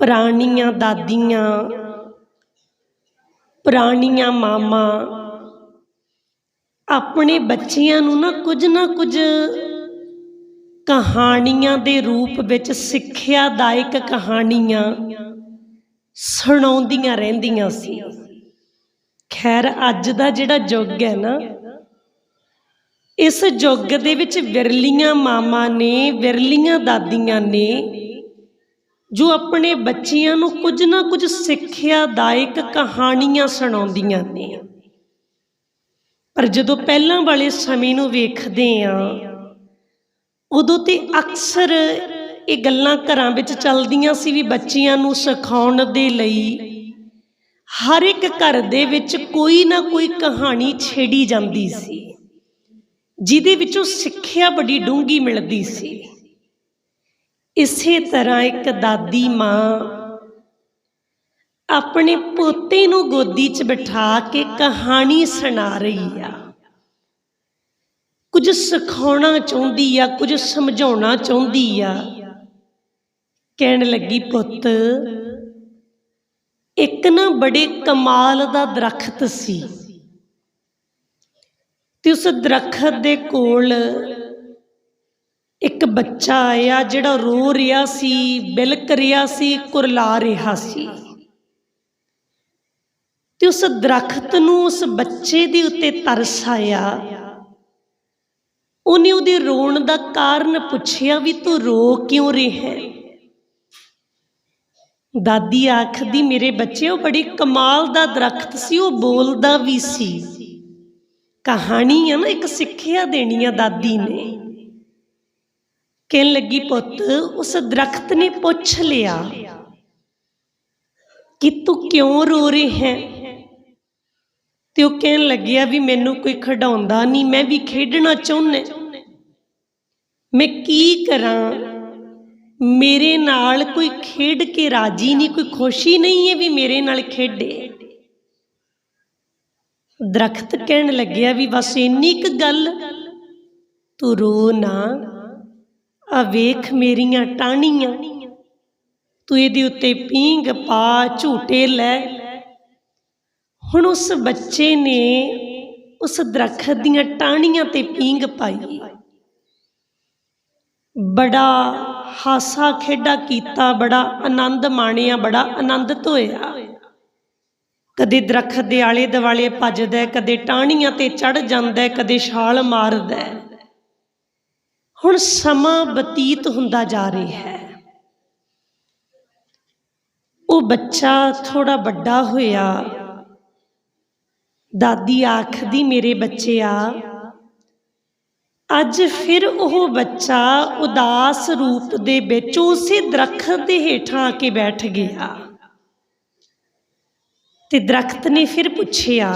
ਪੁਰਾਣੀਆਂ ਦਾਦੀਆਂ, ਪੁਰਾਣੀਆਂ ਮਾਮਾ, ਆਪਣੇ ਬੱਚਿਆਂ ਨੂੰ ਨਾ ਕੁਝ ਨਾ ਕੁਝ ਕਹਾਣੀਆਂ ਦੇ ਰੂਪ ਵਿੱਚ ਸਿੱਖਿਆਦਾਇਕ ਕਹਾਣੀਆਂ ਸੁਣਾਉਂਦੀਆਂ ਰਹਿੰਦੀਆਂ ਸੀ। ਖੈਰ, ਅੱਜ ਦਾ ਜਿਹੜਾ ਯੁੱਗ ਹੈ ਨਾ, ਇਸ ਯੁੱਗ ਦੇ ਵਿੱਚ ਵਿਰਲੀਆਂ ਮਾਮਾ ਨੇ, ਵਿਰਲੀਆਂ ਦਾਦੀਆਂ ਨੇ ਜੋ ਆਪਣੇ ਬੱਚਿਆਂ ਨੂੰ ਕੁਝ ਨਾ ਕੁਝ ਸਿੱਖਿਆਦਾਇਕ ਕਹਾਣੀਆਂ ਸੁਣਾਉਂਦੀਆਂ ਨੇ। ਪਰ ਜਦੋਂ ਪਹਿਲਾਂ ਵਾਲੇ ਸਮੇਂ ਨੂੰ ਵੇਖਦੇ ਆ ਉਦੋਂ ਤੇ ਅਕਸਰ ਇਹ ਗੱਲਾਂ ਘਰਾਂ ਵਿੱਚ ਚੱਲਦੀਆਂ ਸੀ ਵੀ ਬੱਚਿਆਂ ਨੂੰ ਸਿਖਾਉਣ ਦੇ ਲਈ ਹਰ ਇੱਕ ਘਰ ਦੇ ਵਿੱਚ ਕੋਈ ਨਾ ਕੋਈ ਕਹਾਣੀ ਛੇੜੀ ਜਾਂਦੀ ਸੀ, ਜਿਹਦੇ ਵਿੱਚੋਂ ਸਿੱਖਿਆ ਬੜੀ ਡੂੰਗੀ ਮਿਲਦੀ ਸੀ। ਇਸੇ ਤਰ੍ਹਾਂ ਇੱਕ ਦਾਦੀ ਮਾਂ ਆਪਣੇ ਪੋਤੇ ਨੂੰ ਗੋਦੀ 'ਚ ਬਿਠਾ ਕੇ ਕਹਾਣੀ ਸੁਣਾ ਰਹੀ ਆ। ਕੁਝ ਸਿਖਾਉਣਾ ਚਾਹੁੰਦੀ ਆ, ਕੁਝ ਸਮਝਾਉਣਾ ਚਾਹੁੰਦੀ ਆ। ਕਹਿਣ ਲੱਗੀ, ਪੁੱਤ, ਇੱਕ ਨਾ ਬੜੇ ਕਮਾਲ ਦਾ ਦਰਖਤ ਸੀ ਤੇ ਉਸ ਦਰਖਤ ਦੇ ਕੋਲ ਇੱਕ ਬੱਚਾ ਆਇਆ ਜਿਹੜਾ ਰੋ ਰਿਹਾ ਸੀ, ਬਿਲਕ ਰਿਹਾ ਸੀ, ਕੁਰਲਾ ਰਿਹਾ ਸੀ। ਤੇ ਉਸ ਦਰਖਤ ਨੂੰ ਉਸ ਬੱਚੇ ਦੇ ਉੱਤੇ ਤਰਸ ਆਇਆ। ਉਹਨੇ ਉਹਦੇ ਰੋਣ ਦਾ ਕਾਰਨ ਪੁੱਛਿਆ ਵੀ ਤੂੰ ਰੋ ਕਿਉਂ ਰਿਹਾ ਦਾਦੀ ਆਖਦੀ, ਮੇਰੇ ਬੱਚੇ, ਉਹ ਬੜੀ ਕਮਾਲ ਦਾ ਦਰਖਤ ਸੀ, ਉਹ ਬੋਲਦਾ ਵੀ ਸੀ। ਕਹਾਣੀ ਆ ਨਾ ਇੱਕ ਸਿੱਖਿਆ ਦੇਣੀ ਆ ਦਾਦੀ ਨੇ। ਕਹਿਣ ਲੱਗੀ, ਪੁੱਤ, ਉਸ ਦਰਖਤ ਨੇ ਪੁੱਛ ਲਿਆ ਕਿ ਤੂੰ ਕਿਉਂ ਰੋ ਰਿਹਾ ਹੈ? ਤੇ ਉਹ ਕਹਿਣ ਲੱਗਿਆ ਵੀ ਮੈਨੂੰ ਕੋਈ ਖਿਡਾਉਂਦਾ ਨਹੀਂ, ਮੈਂ ਵੀ ਖੇਡਣਾ ਚਾਹੁੰਦਾ। ਮੈਂ ਕੀ ਕਰਾਂ? ਮੇਰੇ ਨਾਲ ਕੋਈ ਖੇਡ ਕੇ ਰਾਜੀ ਨਹੀਂ, ਕੋਈ ਖੁਸ਼ੀ ਨਹੀਂ ਹੈ ਵੀ ਮੇਰੇ ਨਾਲ ਖੇਡੇ। ਦਰਖਤ ਕਹਿਣ ਲੱਗਿਆ ਵੀ ਬਸ ਇੰਨੀ ਕੁ ਗੱਲ, ਤੂੰ ਰੋ ਨਾ। ਆ ਵੇਖ ਮੇਰੀਆਂ ਟਾਹਣੀਆਂ। ਤੂੰ ਇਹਦੇ ਉੱਤੇ ਪੀਂਗ ਪਾ, ਝੂਟੇ ਲੈ। ਹੁਣ ਉਸ ਬੱਚੇ ਨੇ ਉਸ ਦਰਖਤ ਦੀਆਂ ਟਾਹਣੀਆਂ ਤੇ ਪੀਂਗ ਪਾਈ। ਬੜਾ ਹਾਸਾ ਖੇਡਾ ਕੀਤਾ, ਬੜਾ ਆਨੰਦ ਮਾਣਿਆ, ਬੜਾ ਆਨੰਦਿਤ ਹੋਇਆ ਕਦੇ ਦਰਖਤ ਦੇ ਆਲੇ ਦੁਆਲੇ ਭੱਜਦਾ, ਕਦੇ ਟਾਹਣੀਆਂ ਤੇ ਚੜ ਜਾਂਦਾ, ਕਦੇ ਛਾਲ ਮਾਰਦਾ। ਹੁਣ ਸਮਾਂ ਬਤੀਤ ਹੁੰਦਾ ਜਾ ਰਿਹਾ ਹੈ। ਉਹ ਬੱਚਾ ਥੋੜਾ ਵੱਡਾ ਹੋਇਆ। ਦਾਦੀ ਆਖਦੀ, ਮੇਰੇ ਬੱਚਿਆ, ਅੱਜ ਫਿਰ ਉਹ ਬੱਚਾ ਉਦਾਸ ਰੂਪ ਦੇ ਵਿੱਚ ਉਸੇ ਦਰਖਤ ਦੇ ਹੇਠਾਂ ਆ ਕੇ ਬੈਠ ਗਿਆ ਤੇ ਦਰਖਤ ਨੇ ਫਿਰ ਪੁੱਛਿਆ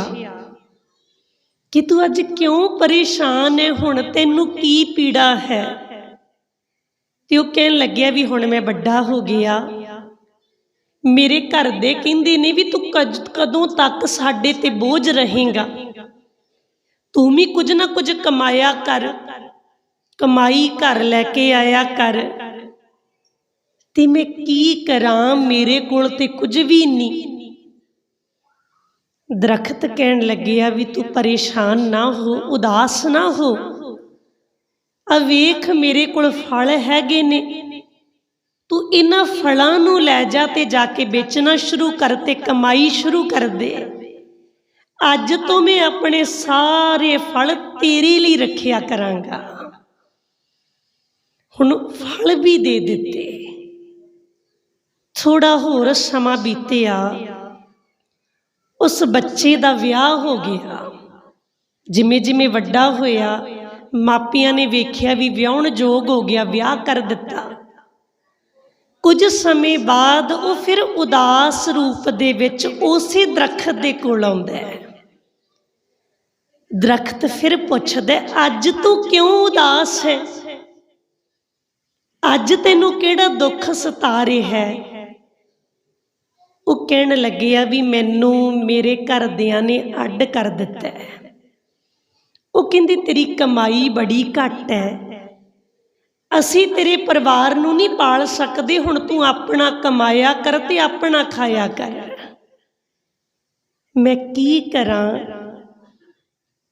ਕਿ ਤੂੰ ਅੱਜ ਕਿਉਂ ਪਰੇਸ਼ਾਨ ਹੈ? ਹੁਣ ਤੈਨੂੰ ਕੀ ਪੀੜਾ ਹੈ? ਤੇ ਉਹ ਕਹਿਣ ਲੱਗਿਆ ਵੀ ਹੁਣ ਮੈਂ ਵੱਡਾ ਹੋ ਗਿਆ। ਮੇਰੇ ਘਰ ਦੇ ਕਹਿੰਦੇ ਨੇ ਵੀ ਤੂੰ ਕਦੋਂ ਤੱਕ ਸਾਡੇ ਤੇ ਬੋਝ ਰਹੇਗਾ। ਤੂੰ ਵੀ ਕੁਝ ਨਾ ਕੁਝ ਕਮਾਇਆ ਕਰ। ਕਮਾਈ ਘਰ ਲੈ ਕੇ ਆਇਆ ਕਰ। ਤੇ ਮੈਂ ਕੀ ਕਰਾਂ? ਮੇਰੇ ਕੋਲ ਤੇ ਕੁਝ ਵੀ ਨਹੀਂ। ਦਰਖਤ ਕਹਿਣ ਲੱਗਿਆ ਵੀ ਤੂੰ ਪਰੇਸ਼ਾਨ ਨਾ ਹੋ, ਉਦਾਸ ਨਾ ਹੋ। ਆ ਵੇਖ ਮੇਰੇ ਕੋਲ ਫਲ ਹੈਗੇ ਨੇ। ਤੂੰ ਇਹਨਾਂ ਫਲਾਂ ਨੂੰ ਲੈ ਜਾ ਤੇ ਜਾ ਕੇ ਵੇਚਣਾ ਸ਼ੁਰੂ ਕਰ ਤੇ ਕਮਾਈ ਸ਼ੁਰੂ ਕਰ ਦੇ। ਅੱਜ ਤੋਂ ਮੈਂ ਆਪਣੇ ਸਾਰੇ ਫਲ ਤੇਰੇ ਲਈ ਰੱਖਿਆ ਕਰਾਂਗਾ। ਹੁਣ ਫਲ ਵੀ ਦੇ ਦਿੱਤੇ। ਥੋੜਾ ਹੋਰ ਸਮਾਂ ਬੀਤਿਆ। ਉਸ ਬੱਚੇ ਦਾ ਵਿਆਹ ਹੋ ਗਿਆ। ਜਿਵੇਂ ਜਿਵੇਂ ਵੱਡਾ ਹੋਇਆ, ਮਾਪਿਆਂ ਨੇ ਵੇਖਿਆ ਵੀ ਵਿਆਹਣ ਯੋਗ ਹੋ ਗਿਆ, ਵਿਆਹ ਕਰ ਦਿੱਤਾ। ਕੁਝ ਸਮੇਂ ਬਾਅਦ ਉਹ ਫਿਰ ਉਦਾਸ ਰੂਪ ਦੇ ਵਿੱਚ ਉਸੇ ਦਰਖਤ ਦੇ ਕੋਲ ਆਉਂਦਾ ਹੈ। ਦਰਖਤ ਫਿਰ ਪੁੱਛਦਾ ਅੱਜ ਤੂੰ ਕਿਉਂ ਉਦਾਸ ਹੈ? ਅੱਜ ਤੈਨੂੰ ਕਿਹੜਾ ਦੁੱਖ ਸਤਾ ਰਿਹਾ ਹੈ? ਉਹ ਕਹਿਣ ਲੱਗੇ ਆ ਵੀ ਮੈਨੂੰ ਮੇਰੇ ਘਰਦਿਆਂ ਨੇ ਅੱਡ ਕਰ ਦਿੱਤਾ ਉਹ ਕਹਿੰਦੀ, ਤੇਰੀ ਕਮਾਈ ਬੜੀ ਘੱਟ ਹੈ। ਅਸੀਂ ਤੇਰੇ ਪਰਿਵਾਰ ਨੂੰ ਨਹੀਂ ਪਾਲ ਸਕਦੇ। ਹੁਣ ਤੂੰ ਆਪਣਾ ਕਮਾਇਆ ਕਰ ਤੇ ਆਪਣਾ ਖਾਇਆ ਕਰ। ਮੈਂ ਕੀ ਕਰਾਂ?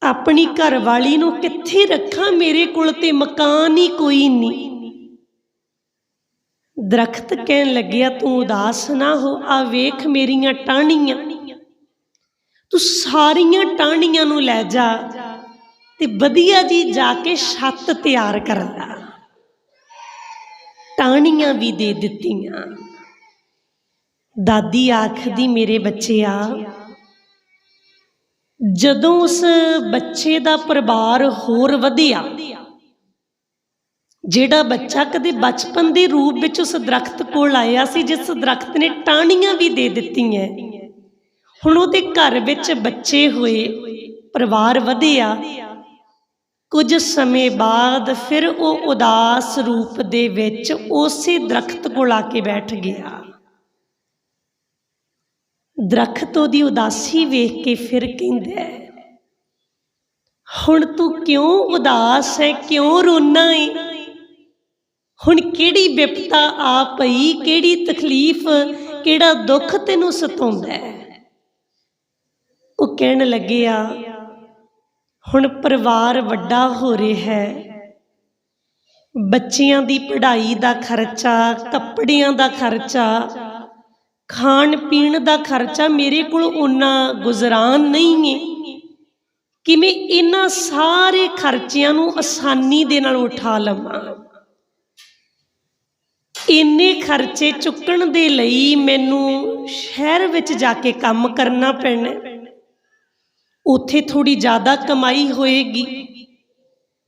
ਆਪਣੀ ਘਰਵਾਲੀ ਨੂੰ ਕਿੱਥੇ ਰੱਖਾਂ? ਮੇਰੇ ਕੋਲ ਤੇ ਮਕਾਨ ਹੀ ਕੋਈ ਨਹੀਂ। ਦਰਖਤ ਕਹਿਣ ਲੱਗਿਆ ਤੂੰ ਉਦਾਸ ਨਾ ਹੋ ਆ ਵੇਖ ਮੇਰੀਆਂ ਟਾਹਣੀਆਂ। ਤੂੰ ਸਾਰੀਆਂ ਟਾਹਣੀਆਂ ਨੂੰ ਲੈ ਜਾ ਤੇ ਵਧੀਆ ਜੀ ਜਾ ਕੇ ਛੱਤ ਤਿਆਰ ਕਰ ਲਾ। ਟਾਹਣੀਆਂ ਵੀ ਦੇ ਦਿੱਤੀਆਂ। ਦਾਦੀ ਆਖਦੀ ਮੇਰੇ ਬੱਚਿਆ ਜਦੋਂ ਉਸ ਬੱਚੇ ਦਾ ਪਰਿਵਾਰ ਹੋਰ ਵਧਿਆ ਜਿਹੜਾ ਬੱਚਾ ਕਦੇ ਬਚਪਨ ਦੇ ਰੂਪ ਵਿੱਚ ਉਸ ਦਰਖਤ ਕੋਲ ਆਇਆ ਸੀ, ਜਿਸ ਦਰਖਤ ਨੇ ਟਾਹਣੀਆਂ ਵੀ ਦੇ ਦਿੱਤੀਆਂ। ਹੁਣ ਉਹਦੇ ਘਰ ਵਿੱਚ ਬੱਚੇ ਹੋਏ, ਪਰਿਵਾਰ ਵਧਿਆ। ਕੁਝ ਸਮੇਂ ਬਾਅਦ ਫਿਰ ਉਹ ਉਦਾਸ ਰੂਪ ਦੇ ਵਿੱਚ ਉਸੇ ਦਰਖਤ ਕੋਲ ਆ ਕੇ ਬੈਠ ਗਿਆ। ਦਰਖਤ ਉਹਦੀ ਉਦਾਸੀ ਵੇਖ ਕੇ ਫਿਰ ਕਹਿੰਦਾ ਹੁਣ ਤੂੰ ਕਿਉਂ ਉਦਾਸ ਹੈ? ਕਿਉਂ ਰੋਣਾ ਹੈ ਹੁਣ ਕਿਹੜੀ ਵਿਪਤਾ ਆ ਪਈ, ਕਿਹੜੀ ਤਕਲੀਫ, ਕਿਹੜਾ ਦੁੱਖ ਤੈਨੂੰ ਸਤਾਉਂਦਾ ਹੈ? ਉਹ ਕਹਿਣ ਲੱਗਿਆ ਹੁਣ ਪਰਿਵਾਰ ਵੱਡਾ ਹੋ ਰਿਹਾ ਹੈ। ਬੱਚਿਆਂ ਦੀ ਪੜ੍ਹਾਈ ਦਾ ਖਰਚਾ, ਕੱਪੜਿਆਂ ਦਾ ਖਰਚਾ ਖਾਣ ਪੀਣ ਦਾ ਖਰਚਾ ਮੇਰੇ ਕੋਲ ਉਨਾ ਗੁਜ਼ਰਾਨ ਨਹੀਂ ਹੈ। ਕਿਵੇਂ ਇਹਨਾਂ ਸਾਰੇ ਖਰਚਿਆਂ ਨੂੰ ਆਸਾਨੀ ਦੇ ਨਾਲ ਉਠਾ ਲਵਾਂ? ਇੰਨੇ ਖਰਚੇ ਚੁੱਕਣ ਦੇ ਲਈ ਮੈਨੂੰ ਸ਼ਹਿਰ ਵਿੱਚ ਜਾ ਕੇ ਕੰਮ ਕਰਨਾ ਪੈਣਾ। ਉੱਥੇ ਥੋੜੀ ਜ਼ਿਆਦਾ ਕਮਾਈ ਹੋਏਗੀ।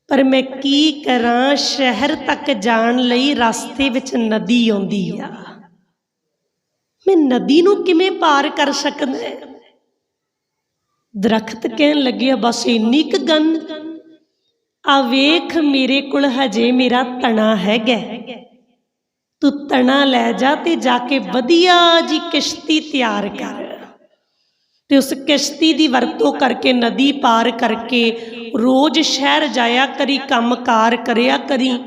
ਪਰ ਮੈਂ ਕੀ ਕਰਾਂ, ਸ਼ਹਿਰ ਤੱਕ ਜਾਣ ਲਈ ਰਸਤੇ ਵਿੱਚ ਨਦੀ ਆਉਂਦੀ ਆ। ਮੈਂ ਨਦੀ ਨੂੰ ਕਿਵੇਂ ਪਾਰ ਕਰ ਸਕਦਾ ਹੈ? ਦਰਖਤ ਕਹਿਣ ਲੱਗਿਆ, ਬਸ ਇੰਨੀ ਕੁ ਗੰਨ ਆ ਵੇਖ, ਮੇਰੇ ਕੋਲ ਹਜੇ ਮੇਰਾ ਤਣਾ ਹੈਗਾ ਤੂੰ ਤਣਾ ਲੈ ਜਾ ਤੇ ਜਾ ਕੇ ਵਧੀਆ ਜੀ ਕਿਸ਼ਤੀ ਤਿਆਰ ਕਰ। ਤੇ ਉਸ ਕਿਸ਼ਤੀ ਦੀ ਵਰਤੋਂ ਕਰਕੇ ਨਦੀ ਪਾਰ ਕਰਕੇ ਰੋਜ਼ ਸ਼ਹਿਰ ਜਾਇਆ ਕਰੀ, ਕੰਮਕਾਰ ਕਰਿਆ ਕਰੀ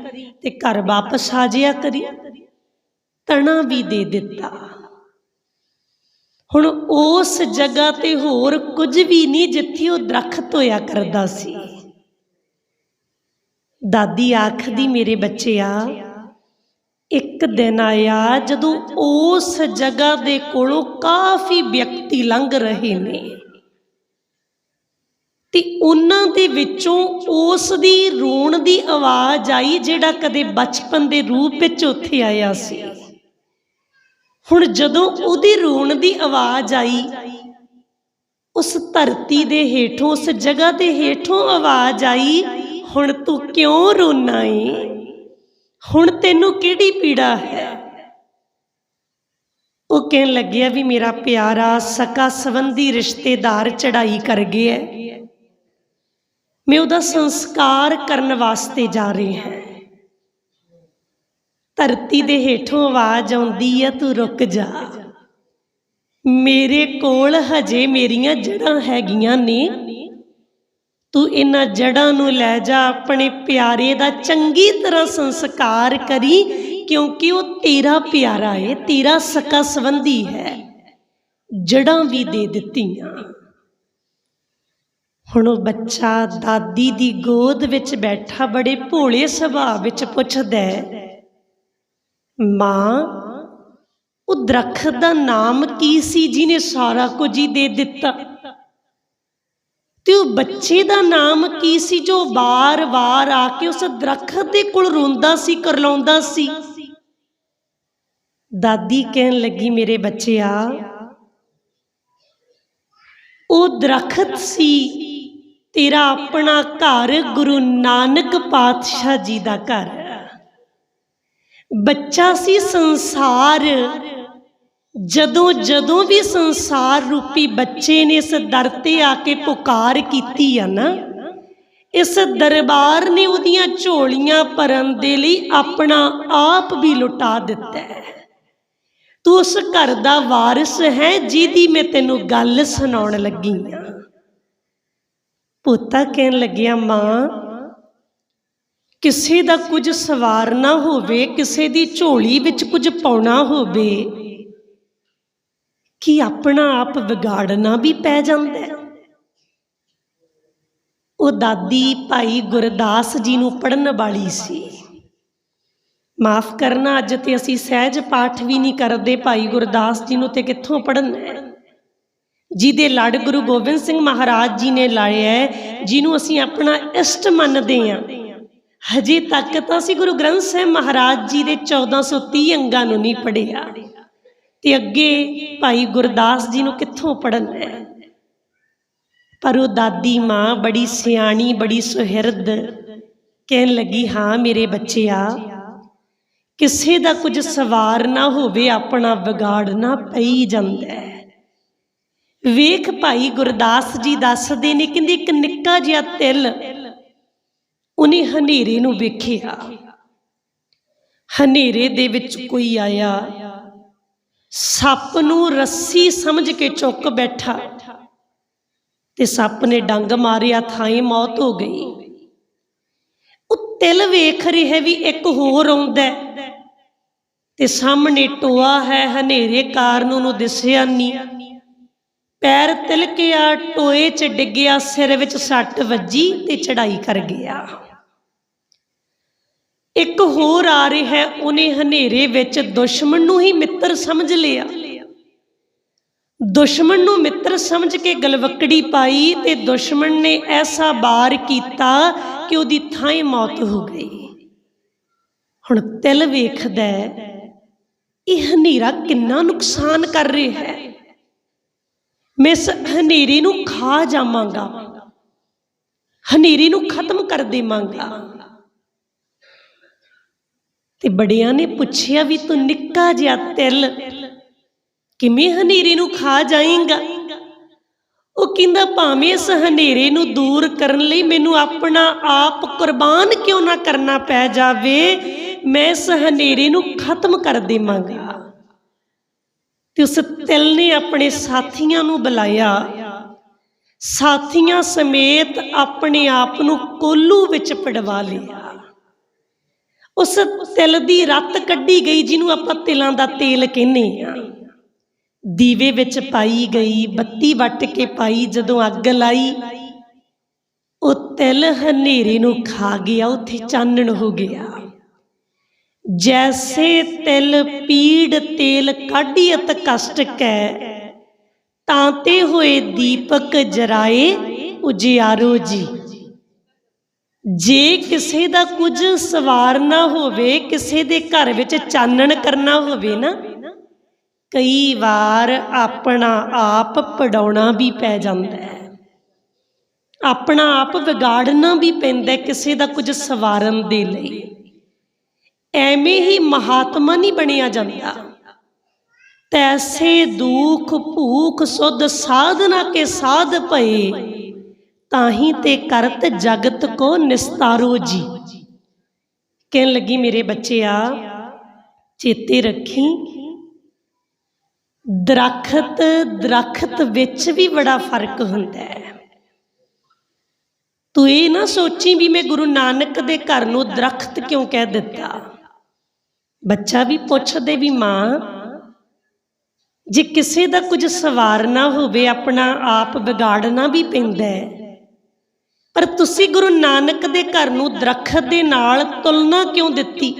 ਤੇ ਘਰ ਵਾਪਸ ਆ ਜਾਇਆ ਕਰੀ। ਤਣਾ ਵੀ ਦੇ ਦਿੱਤਾ। ਹੁਣ ਉਸ ਜਗ੍ਹਾ ਤੇ ਹੋਰ ਕੁਝ ਵੀ ਨਹੀਂ ਜਿੱਥੇ ਉਹ ਦਰਖਤ ਹੋਇਆ ਕਰਦਾ ਸੀ। ਦਾਦੀ ਆਖਦੀ, ਮੇਰੇ ਬੱਚਿਆ ਇੱਕ ਦਿਨ ਆਇਆ ਜਦੋਂ ਉਸ ਜਗ੍ਹਾ ਦੇ ਕੋਲੋਂ ਕਾਫੀ ਵਿਅਕਤੀ ਲੰਘ ਰਹੇ ਨੇ। ਤੇ ਉਹਨਾਂ ਦੇ ਵਿੱਚੋਂ ਉਸ ਦੀ ਰੋਣ ਦੀ ਆਵਾਜ਼ ਆਈ ਜਿਹੜਾ ਕਦੇ ਬਚਪਨ ਦੇ ਰੂਪ ਵਿੱਚ ਉੱਥੇ ਆਇਆ ਸੀ। ਹੁਣ ਜਦੋਂ ਉਹਦੀ ਰੋਣ ਦੀ ਆਵਾਜ਼ ਆਈ, ਉਸ ਧਰਤੀ ਦੇ ਹੇਠੋਂ, ਉਸ ਜਗ੍ਹਾ ਦੇ ਹੇਠੋਂ ਆਵਾਜ਼ ਆਈ, ਹੁਣ ਤੂੰ ਕਿਉਂ ਰੋਣਾ ਏ? ਹੁਣ ਤੈਨੂੰ ਕਿਹੜੀ ਪੀੜਾ ਹੈ? ਉਹ ਕਹਿਣ ਲੱਗਿਆ ਵੀ ਮੇਰਾ ਪਿਆਰਾ ਸਕਾ ਸੰਬੰਧੀ ਰਿਸ਼ਤੇਦਾਰ ਚੜਾਈ ਕਰ ਗਿਆ ਹੈ। ਮੈਂ ਉਹਦਾ ਸੰਸਕਾਰ ਕਰਨ ਵਾਸਤੇ ਜਾ ਰਹੀ ਹਾਂ। ਧਰਤੀ ਦੇ ਹੇਠੋਂ ਆਵਾਜ਼ ਆਉਂਦੀ ਹੈ, ਤੂੰ ਰੁਕ ਜਾ। ਮੇਰੇ ਕੋਲ ਹਜੇ ਮੇਰੀਆਂ ਜੜਾਂ ਹੈਗੀਆਂ ਨੇ। ਤੂੰ ਇਹਨਾਂ ਜੜਾਂ ਨੂੰ ਲੈ ਜਾ, ਆਪਣੇ ਪਿਆਰੇ ਦਾ ਚੰਗੀ ਤਰ੍ਹਾਂ ਸੰਸਕਾਰ ਕਰੀ, ਕਿਉਂਕਿ ਉਹ ਤੇਰਾ ਪਿਆਰਾ ਏ, ਤੇਰਾ ਸਕਾ ਸੰਬੰਧੀ ਹੈ। ਜੜਾਂ ਵੀ ਦੇ ਦਿੱਤੀਆਂ। ਹੁਣ ਉਹ ਬੱਚਾ ਦਾਦੀ ਦੀ ਗੋਦ ਵਿੱਚ ਬੈਠਾ, ਬੜੇ ਭੋਲੇ ਸੁਭਾਅ ਵਿੱਚ ਪੁੱਛਦਾ ਮਾਂ, ਉਹ ਦਰਖਤ ਦਾ ਨਾਮ ਕੀ ਸੀ ਜਿਹਨੇ ਸਾਰਾ ਕੁਝ ਹੀ ਦੇ ਦਿੱਤਾ? ਤੇ ਉਹ ਬੱਚੇ ਦਾ ਨਾਮ ਕੀ ਸੀ ਜੋ ਵਾਰ-ਵਾਰ ਆ ਕੇ ਉਸ ਦਰਖਤ ਦੇ ਕੋਲ ਰੋਂਦਾ ਸੀ, ਕਰਲਾਉਂਦਾ ਸੀ? ਦਾਦੀ ਕਹਿਣ ਲੱਗੀ, ਮੇਰੇ ਬੱਚਿਆ, ਉਹ ਦਰਖਤ ਸੀ, ਤੇਰਾ ਆਪਣਾ ਘਰ ਗੁਰੂ ਨਾਨਕ ਪਾਤਸ਼ਾਹ ਜੀ ਦਾ ਘਰ। ਬੱਚਾ ਸੀ ਸੰਸਾਰ ਜਦੋਂ ਜਦੋਂ ਵੀ ਸੰਸਾਰ ਰੂਪੀ ਬੱਚੇ ਨੇ ਇਸ ਦਰ ਤੇ ਆ ਕੇ ਪੁਕਾਰ ਕੀਤੀ ਆ ਨਾ, ਇਸ ਦਰਬਾਰ ਨੇ ਉਹਦੀਆਂ ਝੋਲੀਆਂ ਭਰਨ ਦੇ ਲਈ ਆਪਣਾ ਆਪ ਵੀ ਲੁਟਾ ਦਿੱਤਾ ਹੈ। ਤੂੰ ਉਸ ਘਰ ਦਾ ਵਾਰਿਸ ਹੈ ਜਿਹਦੀ ਮੈਂ ਤੈਨੂੰ ਗੱਲ ਸੁਣਾਉਣ ਲੱਗੀ ਆ। ਪੋਤਾ ਕਹਿਣ ਲੱਗਿਆ, ਮਾਂ, ਕਿਸੇ ਦਾ ਕੁਝ ਸਵਾਰਨਾ ਹੋਵੇ, ਕਿਸੇ ਦੀ ਝੋਲੀ ਵਿੱਚ ਕੁਝ ਪਾਉਣਾ ਹੋਵੇ ਕਿ ਆਪਣਾ ਆਪ ਵਿਗਾੜਨਾ ਵੀ ਪੈ ਜਾਂਦਾ ਹੈ। ਉਹ ਦਾਦੀ ਭਾਈ ਗੁਰਦਾਸ ਜੀ ਨੂੰ ਪੜਨ ਵਾਲੀ ਸੀ। ਮਾਫ ਕਰਨਾ ਅੱਜ ਤੇ ਅਸੀਂ ਸਹਿਜ ਪਾਠ ਵੀ ਨਹੀਂ ਕਰਦੇ ਭਾਈ ਗੁਰਦਾਸ ਜੀ ਨੂੰ ਤੇ ਕਿੱਥੋਂ ਪੜਨਾ ਹੈ ਜਿਹਦੇ ਲੜ ਗੁਰੂ ਗੋਬਿੰਦ ਸਿੰਘ ਮਹਾਰਾਜ ਜੀ ਨੇ ਲਾਇਆ ਹੈ, ਜਿਹਨੂੰ ਅਸੀਂ ਆਪਣਾ ਇਸ਼ਟ ਮੰਨਦੇ ਹਾਂ। ਹਜੇ ਤੱਕ ਤਾਂ ਅਸੀਂ ਗੁਰੂ ਗ੍ਰੰਥ ਸਾਹਿਬ ਮਹਾਰਾਜ ਜੀ ਦੇ 1430 ਅੰਗਾਂ ਨੂੰ ਨਹੀਂ ਪੜਿਆ ਤੇ ਅੱਗੇ ਭਾਈ ਗੁਰਦਾਸ ਜੀ ਨੂੰ ਕਿੱਥੋਂ ਪੜਨਾ ਹੈ ਪਰ ਉਹ ਦਾਦੀ ਮਾਂ ਬੜੀ ਸਿਆਣੀ, ਬੜੀ ਸੁਹਿਰਦ, ਕਹਿਣ ਲੱਗੀ, ਹਾਂ ਮੇਰੇ ਬੱਚੇ ਆ ਕਿਸੇ ਦਾ ਕੁਝ ਸਵਾਰ ਨਾ ਹੋਵੇ, ਆਪਣਾ ਵਿਗਾੜਨਾ ਪਈ ਜਾਂਦਾ ਹੈ। ਵੇਖ ਭਾਈ ਗੁਰਦਾਸ ਜੀ ਦੱਸਦੇ ਨੇ, ਕਹਿੰਦੇ, ਇੱਕ ਨਿੱਕਾ ਜਿਹਾ ਤਿਲ। ਉਹਨੇ ਹਨੇਰੇ ਨੂੰ ਵੇਖਿਆ। ਹਨੇਰੇ ਦੇ ਵਿੱਚ ਕੋਈ ਆਇਆ। ਸੱਪ ਨੂੰ ਰੱਸੀ ਸਮਝ ਕੇ ਚੁੱਕ ਬੈਠਾ ਤੇ ਸੱਪ ਨੇ ਡੰਗ ਮਾਰਿਆ ਥਾਂ ਮੌਤ ਹੋ ਗਈ। ਉਹ ਤਿਲ ਵੇਖ ਰਿਹਾ ਵੀ ਇੱਕ ਹੋਰ ਆਉਂਦਾ ਤੇ ਸਾਹਮਣੇ ਟੋਆ ਹੈ, ਹਨੇਰੇ ਕਾਰਨ ਉਹਨੂੰ ਦਿਸਿਆ ਨਹੀਂ। ਪੈਰ ਤਿਲਕਿਆ, ਟੋਏ 'ਚ ਡਿੱਗਿਆ, ਸਿਰ ਵਿੱਚ ਸੱਟ ਵੱਜੀ ਤੇ ਚੜਾਈ ਕਰ ਗਿਆ। ਇੱਕ ਹੋਰ ਆ ਰਿਹਾ ਹੈ, ਉਹਨੇ ਹਨੇਰੇ ਵਿੱਚ ਦੁਸ਼ਮਣ ਨੂੰ ਹੀ ਮਿੱਤਰ ਸਮਝ ਲਿਆ। ਦੁਸ਼ਮਣ ਨੂੰ ਮਿੱਤਰ ਸਮਝ ਕੇ ਗਲਵਕੜੀ ਪਾਈ ਤੇ ਦੁਸ਼ਮਣ ਨੇ ਐਸਾ ਬਾਰ ਕੀਤਾ ਕਿ ਉਹਦੀ ਥਾਂ ਮੌਤ ਹੋ ਗਈ। ਹੁਣ ਤਿਲ ਵੇਖਦਾ ਇਹ ਹਨੇਰਾ ਕਿੰਨਾ ਨੁਕਸਾਨ ਕਰ ਰਿਹਾ ਹੈ। ਮੈਂ ਇਸ ਹਨੇਰੇ ਨੂੰ ਖਾ ਜਾਵਾਂਗਾ। ਹਨੇਰੇ ਨੂੰ ਖਤਮ ਕਰ ਦੇਵਾਂਗਾ। ਤੇ ਬੜਿਆਂ ਨੇ ਪੁੱਛਿਆ ਵੀ ਤੂੰ ਨਿੱਕਾ ਜਿਹਾ ਤਿਲ ਕਿਵੇਂ ਹਨੇਰੇ ਨੂੰ ਖਾ ਜਾਏਗਾ? ਉਹ ਕਹਿੰਦਾ, ਭਾਵੇਂ ਇਸ ਹਨੇਰੇ ਨੂੰ ਦੂਰ ਕਰਨ ਲਈ ਮੈਨੂੰ ਆਪਣਾ ਆਪ ਕੁਰਬਾਨ ਕਿਉਂ ਨਾ ਕਰਨਾ ਪੈ ਜਾਵੇ, ਮੈਂ ਇਸ ਹਨੇਰੇ ਨੂੰ ਖਤਮ ਕਰ ਦੇਵਾਂਗਾ। ਤੇ ਉਸ ਤਿਲ ਨੇ ਆਪਣੇ ਸਾਥੀਆਂ ਨੂੰ ਬੁਲਾਇਆ। ਸਾਥੀਆਂ ਸਮੇਤ ਆਪਣੇ ਆਪ ਨੂੰ ਕੋਲੂ ਵਿੱਚ ਪੜਵਾ ਲਿਆ। ਉਸ ਤਿਲ ਦੀ ਰੱਤ ਕੱਢੀ ਗਈ, ਜਿਹਨੂੰ ਆਪਾਂ ਤਿਲਾਂ ਦਾ ਤੇਲ ਕਹਿੰਦੇ ਆ ਦੀਵੇ ਵਿੱਚ ਪਾਈ ਗਈ, ਬੱਤੀ ਵੱਟ ਕੇ ਪਾਈ, ਜਦੋਂ ਅੱਗ ਲਾਈ, ਉਹ ਤਿਲ ਹਨੇਰੇ ਨੂੰ ਖਾ ਗਿਆ, ਉੱਥੇ ਚਾਨਣ ਹੋ ਗਿਆ। ਜੈਸੇ ਤਿਲ ਪੀੜ ਤੇਲ ਕਾਢੀਅਤ ਹੈ ਤਾਂ ਤੇ ਹੋਏ ਦੀਪਕ ਜਰਾਏ ਉਜਿਆਰੋ ਜੀ। ਜੇ ਕਿਸੇ ਦਾ ਕੁਝ ਸਵਾਰਨਾ ਹੋਵੇ, ਕਿਸੇ ਦੇ ਘਰ ਵਿੱਚ ਚਾਨਣ ਕਰਨਾ ਹੋਵੇ ਨਾ, ਕਈ ਵਾਰ ਆਪਣਾ ਆਪ ਪੜਾਉਣਾ ਵੀ ਪੈ ਜਾਂਦਾ ਹੈ। ਆਪਣਾ ਆਪ ਵਿਗਾੜਨਾ ਵੀ ਪੈਂਦਾ ਕਿਸੇ ਦਾ ਕੁਝ ਸਵਾਰਨ ਦੇ ਲਈ। ਐਵੇਂ ਹੀ ਮਹਾਤਮਾ ਨਹੀਂ ਬਣਿਆ ਜਾਂਦਾ। ਤੈਸੇ ਦੁਖ ਭੂਖ ਸੁਧ ਸਾਧਨਾ ਕੇ ਸਾਧ ਭਏ ਤਾਹੀ ਤੇ ਕਰਤ ਜਗਤ ਕੋ ਨਿਸਤਾਰੋ ਜੀ। ਕਹਿਣ ਲੱਗੀ, ਮੇਰੇ ਬੱਚਿਆ, ਚੇਤੇ ਰੱਖੀ। ਦਰਖਤ ਦਰਖਤ ਵਿੱਚ ਵੀ ਬੜਾ ਫ਼ਰਕ ਹੁੰਦਾ ਹੈ। ਤੂੰ ਇਹ ਨਾ ਸੋਚੀ ਵੀ ਮੈਂ ਗੁਰੂ ਨਾਨਕ ਦੇ ਘਰ ਨੂੰ ਦਰਖਤ ਕਿਉਂ ਕਹਿ ਦਿੱਤਾ? ਬੱਚਾ ਵੀ ਪੁੱਛਦੇ ਵੀ, ਮਾਂ, ਜੇ ਕਿਸੇ ਦਾ ਕੁਝ ਸਵਾਰਨਾ ਹੋਵੇ, ਆਪਣਾ ਆਪ ਵਿਗਾੜਨਾ ਵੀ ਪੈਂਦਾ ਹੈ। ਪਰ ਤੁਸੀਂ ਗੁਰੂ ਨਾਨਕ ਦੇ ਘਰ ਨੂੰ ਦਰਖਤ ਦੇ ਨਾਲ ਤੁਲਨਾ ਕਿਉਂ ਦਿੱਤੀ?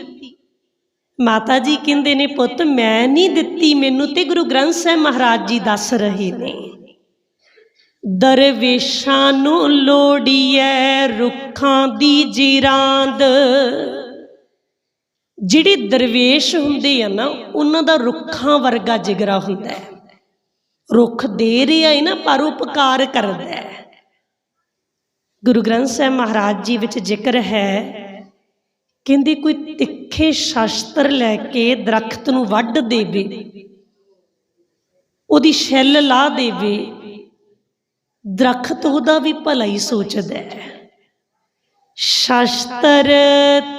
ਮਾਤਾ ਜੀ ਕਹਿੰਦੇ ਨੇ, ਪੁੱਤ, ਮੈਂ ਨਹੀਂ ਦਿੱਤੀ, ਮੈਨੂੰ ਤੇ ਗੁਰੂ ਗ੍ਰੰਥ ਸਾਹਿਬ ਮਹਾਰਾਜ ਜੀ ਦੱਸ ਰਹੇ ਨੇ। ਦਰਵੇਸ਼ਾਂ ਨੂੰ ਲੋੜੀਐ ਰੁੱਖਾਂ ਦੀ ਜਿਰਾਂਦ। ਜਿਹੜੇ ਦਰਵੇਸ਼ ਹੁੰਦੇ ਆ ਨਾ, ਉਹਨਾਂ ਦਾ ਰੁੱਖਾਂ ਵਰਗਾ ਜਿਗਰਾ ਹੁੰਦਾ ਹੈ। ਰੁੱਖ ਦੇ ਰਿਹਾ ਹੈ ਨਾ ਪਰਉਪਕਾਰ ਕਰਦਾ ਹੈ। ਗੁਰੂ ਗ੍ਰੰਥ ਸਾਹਿਬ ਮਹਾਰਾਜ ਜੀ ਵਿੱਚ ਜ਼ਿਕਰ ਹੈ। ਕਹਿੰਦੇ ਕੋਈ ਤਿੱਖੇ ਸ਼ਾਸਤਰ ਲੈ ਕੇ ਦਰਖਤ ਨੂੰ ਵੱਢ ਦੇਵੇ, ਉਹਦੀ ਛਿੱਲ ਲਾ ਦੇਵੇ, ਦਰਖਤ ਉਹਦਾ ਵੀ ਭਲਾ ਹੀ ਸੋਚਦਾ ਹੈ। ਸ਼ਾਸਤਰ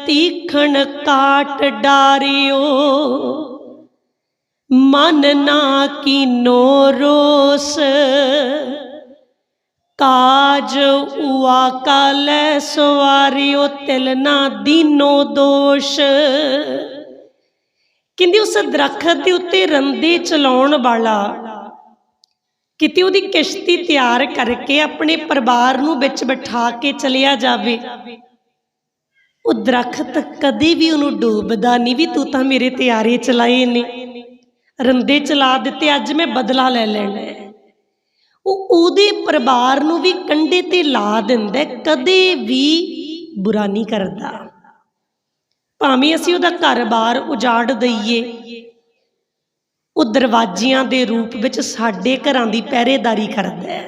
ਤੀਖਣ ਕਾਟ ਡਾਰਿਓ, ਮਨ ਨਾ ਕੀਨੋ ਰੋਸ। ਕਾਜ ਉਆ ਕਾਲੈ ਸਵਾਰਿਓ ਤਿਲ ਨਾ ਦੀਨੋ ਦੋਸ਼। ਕਹਿੰਦੀ ਉਸ ਦਰਖਤ ਦੇ ਉੱਤੇ ਰੰਦੇ ਚਲਾਉਣ ਵਾਲਾ, ਕਿਤੇ ਉਹਦੀ ਕਿਸ਼ਤੀ ਤਿਆਰ ਕਰਕੇ ਆਪਣੇ ਪਰਿਵਾਰ ਨੂੰ ਵਿੱਚ ਬਿਠਾ ਕੇ ਚਲਿਆ ਜਾਵੇ। ਉਹ ਦਰਖਤ ਕਦੇ ਵੀ ਉਹਨੂੰ ਡੋਬਦਾ ਨਹੀਂ ਵੀ ਤੂੰ ਤਾਂ ਮੇਰੇ ਤਿਆਰੇ ਚਲਾਏ ਨੇ। ਰੰਦੇ ਚਲਾ ਦਿੱਤੇ, ਅੱਜ ਮੈਂ ਬਦਲਾ ਲੈ ਲੈਣਾ। ਉਹ ਉਹਦੇ ਪਰਿਵਾਰ ਨੂੰ ਵੀ ਕੰਡੇ ਤੇ ਲਾ ਦਿੰਦਾ ਕਦੇ ਵੀ ਬੁਰਾ ਨਹੀਂ ਕਰਦਾ ਭਾਵੇਂ ਅਸੀਂ ਉਹਦਾ ਘਰ-ਬਾਰ ਉਜਾੜ ਦਈਏ, ਉਹ ਦਰਵਾਜ਼ਿਆਂ ਦੇ ਰੂਪ ਵਿੱਚ ਸਾਡੇ ਘਰਾਂ ਦੀ ਪਹਿਰੇਦਾਰੀ ਕਰਦਾ ਹੈ